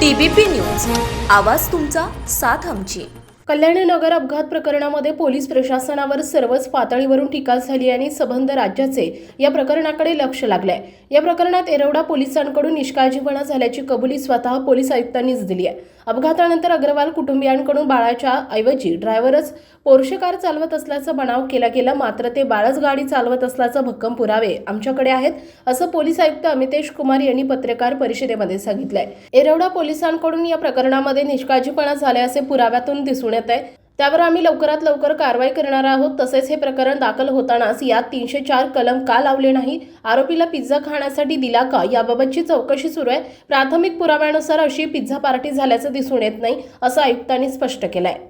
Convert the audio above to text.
TBP news. आवाज तुमचा साथ आमची. कल्याणी नगर अपघात प्रकरणामध्ये पोलीस प्रशासनावर सर्वच पातळीवरून टीका झाली आणि सबंध राज्याचे या प्रकरणाकडे लक्ष लागलंय. या प्रकरणात एरवडा पोलिसांकडून निष्काळजीपणा झाल्याची कबुली स्वतः पोलीस आयुक्तांनीच दिली आहे अपघातानंतर अग्रवाल कुटुंबियांकडून बाळाच्या ऐवजी ड्रायव्हरच पोर्शे कार चालवत असल्याचा बनाव केला गेला मात्र ते बाळच गाडी चालवत असल्याचं भक्कम पुरावे आमच्याकडे आहेत असं पोलीस आयुक्त अमितेश कुमार यांनी पत्रकार परिषदेमध्ये सांगितलंय. एरवडा पोलिसांकडून या प्रकरणामध्ये निष्काळजीपणा झाल्याचे पुराव्यातून दिसून येत आहे त्यावर आम्ही लवकरात लवकर कारवाई करणार आहोत तसेच हे प्रकरण दाखल होतानाच यात तीनशे चार कलम का लावले नाही आरोपीला पिझ्झा खाण्यासाठी दिला का याबाबतची चौकशी सुरू आहे. प्राथमिक पुराव्यानुसार अशी पिझ्झा पार्टी झाल्याचं दिसून येत नाही असं आयुक्तांनी स्पष्ट केलं आहे